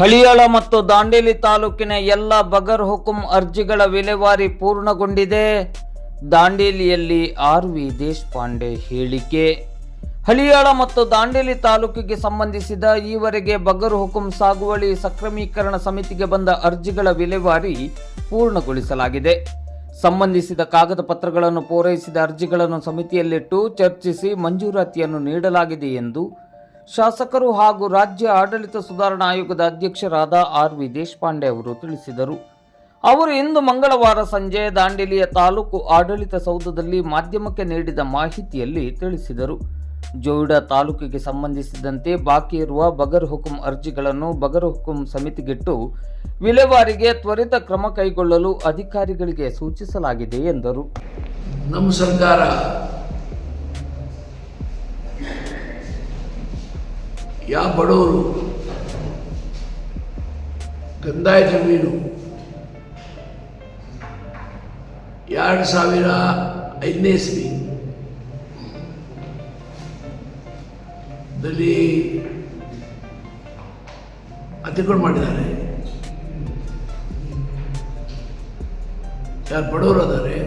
ಹಳಿಯಾಳ ಮತ್ತು ದಾಂಡೇಲಿ ತಾಲೂಕಿನ ಎಲ್ಲ ಬಗರ್ ಹುಕುಂ ಅರ್ಜಿಗಳ ವಿಲೇವಾರಿ ಪೂರ್ಣಗೊಂಡಿದೆ. ದಾಂಡೇಲಿಯಲ್ಲಿ ಆರ್ ವಿ ದೇಶಪಾಂಡೆ ಹೇಳಿಕೆ. ಹಳಿಯಾಳ ಮತ್ತು ದಾಂಡೇಲಿ ತಾಲೂಕಿಗೆ ಸಂಬಂಧಿಸಿದ ಈವರೆಗೆ ಬಗರ್ ಹುಕುಂ ಸಾಗುವಳಿ ಸಕ್ರಮೀಕರಣ ಸಮಿತಿಗೆ ಬಂದ ಅರ್ಜಿಗಳ ವಿಲೇವಾರಿ ಪೂರ್ಣಗೊಳಿಸಲಾಗಿದೆ. ಸಂಬಂಧಿಸಿದ ಕಾಗದ ಪತ್ರಗಳನ್ನು ಪೂರೈಸಿದ ಅರ್ಜಿಗಳನ್ನು ಸಮಿತಿಯಲ್ಲಿಟ್ಟು ಚರ್ಚಿಸಿ ಮಂಜೂರಾತಿಯನ್ನು ನೀಡಲಾಗಿದೆ ಎಂದು ಶಾಸಕರು ಹಾಗೂ ರಾಜ್ಯ ಆಡಳಿತ ಸುಧಾರಣಾ ಆಯೋಗದ ಅಧ್ಯಕ್ಷರಾದ ಆರ್ ವಿ ದೇಶಪಾಂಡೆ ಅವರು ತಿಳಿಸಿದರು. ಅವರು ಇಂದು ಮಂಗಳವಾರ ಸಂಜೆ ದಾಂಡೇಲಿಯ ತಾಲೂಕು ಆಡಳಿತ ಸೌಧದಲ್ಲಿ ಮಾಧ್ಯಮಕ್ಕೆ ನೀಡಿದ ಮಾಹಿತಿಯಲ್ಲಿ ತಿಳಿಸಿದರು. ಜೋಯಿಡಾ ತಾಲೂಕಿಗೆ ಸಂಬಂಧಿಸಿದಂತೆ ಬಾಕಿ ಇರುವ ಬಗರ್ ಹುಕುಂ ಅರ್ಜಿಗಳನ್ನು ಬಗರ್ ಹುಕುಂ ಸಮಿತಿಗಿಟ್ಟು ವಿಲೇವಾರಿಗೆ ತ್ವರಿತ ಕ್ರಮ ಕೈಗೊಳ್ಳಲು ಅಧಿಕಾರಿಗಳಿಗೆ ಸೂಚಿಸಲಾಗಿದೆ ಎಂದರು. ನಮ್ಮ ಸರ್ಕಾರ ಯಾವ ಬಡವರು? ಕಂದಾಯ ಜಮೀನು. ಎರಡು ಸಾವಿರ ಐದನೇ ಇಸ್ವಿ. ದಲ್ಲಿ ಅತಿಕ್ರಮಣ ಮಾಡಿದ್ದಾರೆ. ಯಾರು ಬಡವರು ಅದಾರೆ,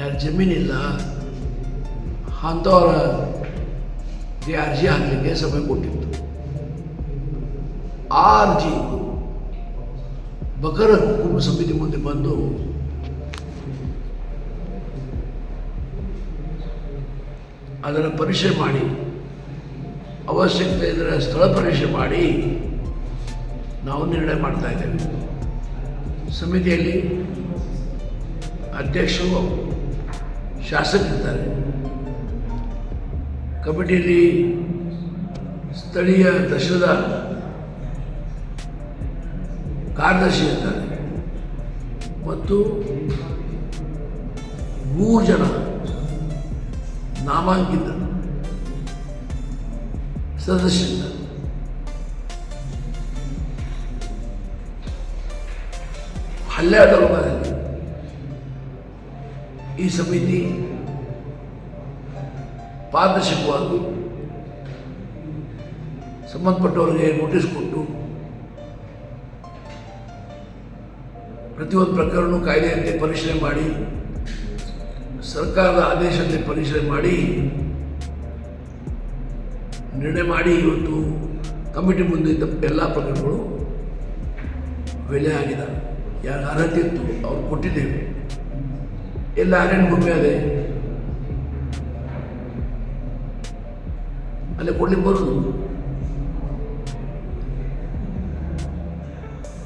ಯಾರು ಜಮೀನಿಲ್ಲ, ಅಂಥವ್ರ ಗೆ ಅರ್ಜಿ ಹಾಕಲಿಕ್ಕೆ ಸಮಯ ಕೊಟ್ಟಿತ್ತು. ಆ ಅರ್ಜಿ ಬಕರ ಕುಟುಂಬ ಸಮಿತಿ ಮುಂದೆ ಬಂದು ಅದರ ಪರೀಕ್ಷೆ ಮಾಡಿ, ಅವಶ್ಯಕತೆ ಇದ್ದರೆ ಸ್ಥಳ ಪರೀಕ್ಷೆ ಮಾಡಿ ನಾವು ನಿರ್ಣಯ ಮಾಡ್ತಾ ಇದ್ದೇವೆ. ಸಮಿತಿಯಲ್ಲಿ ಅಧ್ಯಕ್ಷರು ಶಾಸಕರಿರ್ತಾರೆ ಕಮಿಟಿಯಲ್ಲಿ ಸ್ಥಳೀಯ ದಶರದ ಕಾರ್ಯದರ್ಶಿ ಇರ್ತಾರೆ. ಮತ್ತು ಮೂರು ಜನ ನಾಮಾಂಕಿತ ಸದಸ್ಯರಿದ್ದಾರೆ ಹಲ್ಲೆ ಆದ ಈ ಸಮಿತಿ ಪಾರದರ್ಶಕವಾಗಿ ಸಂಬಂಧಪಟ್ಟವರಿಗೆ ನೋಟಿಸ್ ಕೊಟ್ಟು, ಪ್ರತಿಯೊಂದು ಪ್ರಕರಣ ಕಾಯ್ದೆಯಂತೆ ಪರಿಶೀಲನೆ ಮಾಡಿ, ಸರ್ಕಾರದ ಆದೇಶದಂತೆ ಪರಿಶೀಲನೆ ಮಾಡಿ, ನಿರ್ಣಯ ಮಾಡಿ ಇವತ್ತು ಕಮಿಟಿ ಮುಂದೆ ಎಲ್ಲ ಪ್ರಕರಣಗಳು ಬೆಲೆ ಆಗಿದೆ ಯಾರು ಅರ್ಹತೆ ಇತ್ತು ಅವ್ರು ಕೊಟ್ಟಿದ್ದೇವೆ. ಎಲ್ಲ ಅರಣ್ಯ ಭೂಮಿ ಅದೇ. ಅಲ್ಲೇ ಕೊಡ್ಲಿಕ್ಕೆ ಬರೋದು.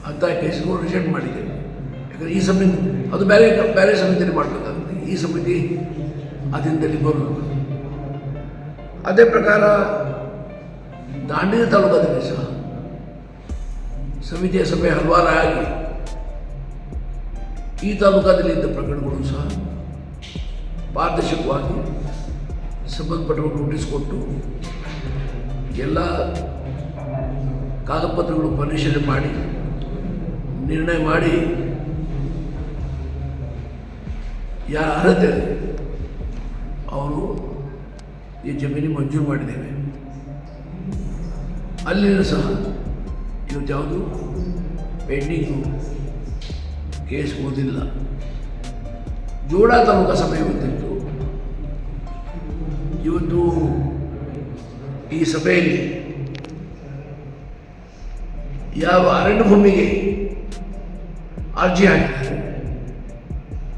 ಅಂತ ಕೇಸ್ಗಳು ರಿಜೆಕ್ಟ್ ಮಾಡಿದೆ. ಯಾಕಂದ್ರೆ ಈ ಸಮಿತಿ, ಅದು ಬೇರೆ ಬೇರೆ ಸಮಿತಿಯಲ್ಲಿ ಮಾಡಬೇಕಾಗುತ್ತೆ. ಈ ಸಮಿತಿ ಅದಿಂದಲೇ ಬರೋದು. ಅದೇ ಪ್ರಕಾರ ದಾಂಡಿನ ತಾಲೂಕಾದಲ್ಲಿ ಸಹ ಸಮಿತಿಯ ಸಭೆ ಹಲವಾರು ಆಗಿ ಈ ತಾಲೂಕಾದಲ್ಲಿ ಇದ್ದ ಪ್ರಕರಣಗಳು ಸಹ ಪಾರದರ್ಶಕವಾಗಿ ಸಂಬಂಧಪಟ್ಟವರು ನೋಟಿಸ್ ಕೊಟ್ಟು ಎಲ್ಲ ಕಾಗಪತ್ರಗಳು ಪರಿಶೀಲನೆ ಮಾಡಿ, ನಿರ್ಣಯ ಮಾಡಿ, ಯಾರ ಅರ್ಹತೆ ಅವರು ಈ ಜಮೀನು ಮಂಜೂರು ಮಾಡಿದ್ದೇವೆ. ಅಲ್ಲಿನ ಸಹ ಇವತ್ತು ಯಾವುದು ಪೆಂಡಿಂಗು ಕೇಸ್ ಓದಿಲ್ಲ. ಜೋಡ ತಾಲೂಕಾ ಸಭೆ ಇವತ್ತಿತ್ತು ಇವತ್ತು ಈ ಸಭೆಯಲ್ಲಿ ಯಾವ ಅರಣ್ಯ ಭೂಮಿಗೆ ಅರ್ಜಿ ಹಾಕಿದ್ದಾರೆ,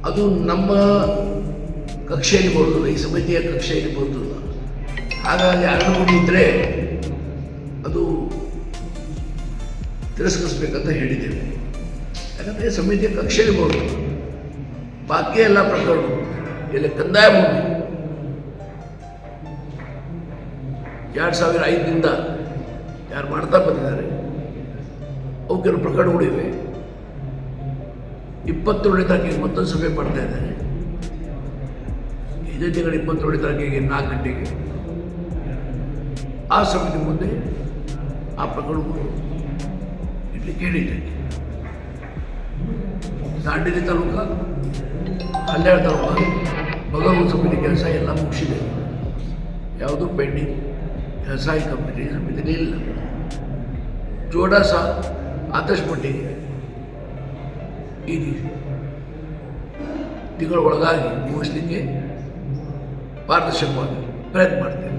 ಅದು ನಮ್ಮ ಕಕ್ಷೆಯಲ್ಲಿ ಬರುವುದಿಲ್ಲ, ಈ ಸಮಿತಿಯ ಕಕ್ಷೆಯಲ್ಲಿ ಬರುವುದಿಲ್ಲ. ಹಾಗಾಗಿ ಅರಣ್ಯ ಭೂಮಿ ಇದ್ದರೆ ಅದು ತಿರಸ್ಕರಿಸ್ಬೇಕಂತ ಹೇಳಿದ್ದೇವೆ. ಯಾಕಂದರೆ ಸಮಿತಿಯ ಕಕ್ಷೆಯಲ್ಲಿ ಬರುವುದು ಬಾಕಿ ಎಲ್ಲ ಪ್ರಕರಣ ಇಲ್ಲಿ ಕಂದಾಯ ಭೂಮಿ ಎರಡು ಸಾವಿರ ಐದರಿಂದ ಯಾರು ಮಾಡ್ತಾ ಬಂದಿದ್ದಾರೆ ಅವಕ್ಕೆಲ್ಲ ಪ್ರಕರಣಗಳಿವೆ ಇಪ್ಪತ್ತೇಳನೇ ತಾರೀಕಿಗೆ ಮತ್ತೊಂದು ಸಭೆ ಮಾಡ್ತಾ ಇದ್ದಾರೆ. ಇದೇ ತಿಂಗಳ ಇಪ್ಪತ್ತೇಳನೇ ತಾರೀಕಿಗೆ ನಾಲ್ಕು ಗಂಟೆಗೆ. ಆ ಸಮಿತಿ ಮುಂದೆ ಆ ಪ್ರಕರಣಗಳು ಇಲ್ಲಿ ಕೇಳಿದ್ದೇನೆ ದಾಂಡೇಲಿ ತಾಲೂಕ ಹನ್ನೆರಡು ತಾಲೂಕ, ಭಗವಂತ ಸಮಿತಿ ಕೆಲಸ ಎಲ್ಲ ಮುಗಿಸಿದೆ. ಯಾವುದು ಪೆಂಡಿಂಗ್ ವ್ಯವಸಾಯ ಕಂಪನಿ ಸಮಿತಿನೇ ಇಲ್ಲ ಜೋಡ ಸಹ ಆದಷ್ಟು ಮಟ್ಟಿಗೆ ಈ ತಿಂಗಳ ಒಳಗಾಗಿ ಮುಗಿಸ್ಲಿಕ್ಕೆ ಪಾರದರ್ಶಕವಾಗಿ ಪ್ರಯತ್ನ ಮಾಡ್ತೇವೆ.